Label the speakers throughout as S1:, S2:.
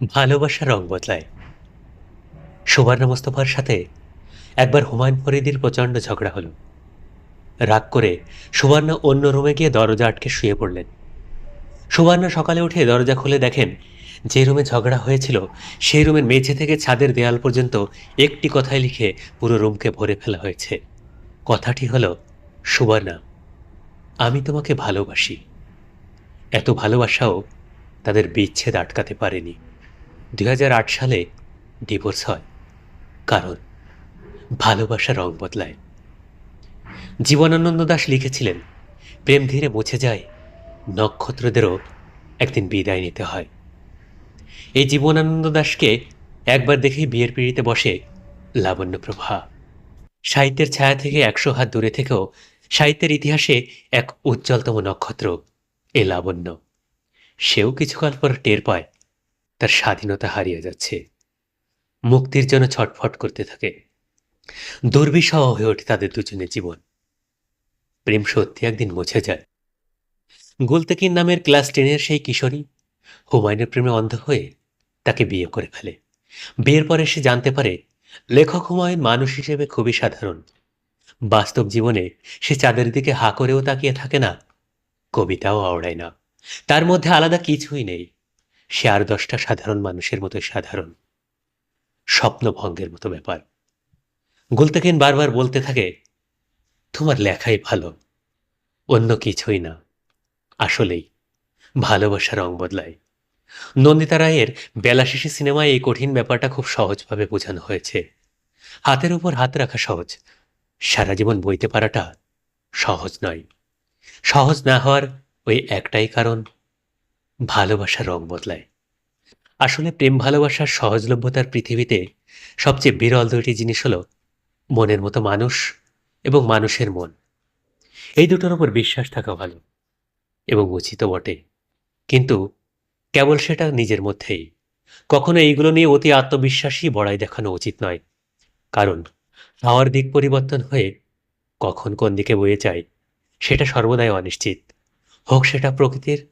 S1: ভালোবাসা রং বদলায়। সুবর্ণ মোস্তফার সাথে একবার হুমায়ুন ফরিদির প্রচণ্ড ঝগড়া হলো। রাগ করে সুবর্ণ অন্য রুমে গিয়ে দরজা আটকে শুয়ে পড়লেন। সুবর্ণ সকালে উঠে দরজা খুলে দেখেন, যে রুমে ঝগড়া হয়েছিল, সেই রুমের মেঝে থেকে ছাদের দেয়াল পর্যন্ত একটি কথাই লিখে পুরো রুমকে ভরে ফেলা হয়েছে। কথাটি হলো, সুবর্ণা, আমি তোমাকে ভালোবাসি। এত ভালোবাসাও তাদের বিচ্ছেদ আটকাতে পারেনি। দুই হাজার আট সালে ডিভোর্স হয়, কারণ ভালোবাসা রং বদলায়। জীবনানন্দ দাস লিখেছিলেন, প্রেম ধীরে মুছে যায়, নক্ষত্রদেরও একদিন বিদায় নিতে হয়। এই জীবনানন্দ দাসকে একবার দেখে বিয়ের পিড়িতে বসে লাবণ্যপ্রভা সাহিত্যের ছায়া থেকে একশো হাত দূরে থেকেও সাহিত্যের ইতিহাসে এক উজ্জ্বলতম নক্ষত্র এ লাবণ্য। সেও কিছুকাল পর টের পায় তার স্বাধীনতা হারিয়ে যাচ্ছে। মুক্তির জন্য ছটফট করতে থাকে। দুর্বিষহ হয়ে ওঠে তাদের দুজনের জীবন। প্রেম সত্যি একদিন মুছে যায়। গুলতেকিন নামের ক্লাস টেনের সেই কিশোরী হুমায়ুনের প্রেমে অন্ধ হয়ে তাকে বিয়ে করে ফেলে। বিয়ের পরে সে জানতে পারে, লেখক হুমায়ুন মানুষ হিসেবে খুবই সাধারণ। বাস্তব জীবনে সে চাঁদের দিকে হা করেও তাকিয়ে থাকে না, কবিতাও আওড়ায় না। তার মধ্যে আলাদা কিছুই নেই। সে আর দশটা সাধারণ মানুষের মতো সাধারণ। স্বপ্নভঙ্গের মতো ব্যাপার। গুলতেকিন বারবার বলতে থাকে, তোমার লেখাই ভালো, অন্য কিছুই না। আসলেই, ভালোবাসা রং বদলায়। নন্দিতা রায়ের বেলা শেষে সিনেমায় এই কঠিন ব্যাপারটা খুব সহজভাবে বোঝানো হয়েছে। হাতের উপর হাত রাখা সহজ। সারা জীবন বইতে পারাটা সহজ নয়। সহজ না হওয়ার ওই একটাই কারণ ভালোবাসা রং বদলায়। আসলে প্রেম ভালোবাসার সহজলভ্যতার পৃথিবীতে সবচেয়ে বিরল দুইটি জিনিস হলো মনের মতো মানুষ এবং মানুষের মন। এই দুটোর ওপর বিশ্বাস থাকা ভালো এবং উচিত বটে। কিন্তু কেবল সেটা নিজের মধ্যেই। কখনো এইগুলো নিয়ে অতি আত্মবিশ্বাসী বড়াই দেখানো উচিত নয়। কারণ হাওয়ার দিক পরিবর্তন হয়ে কখন কোন দিকে বয়ে যায় সেটা সর্বদাই অনিশ্চিত। হোক সেটা প্রকৃতির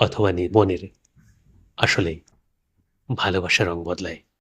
S1: অথবা নির্মনের আসলে ভালোবাসা রং বদলায়।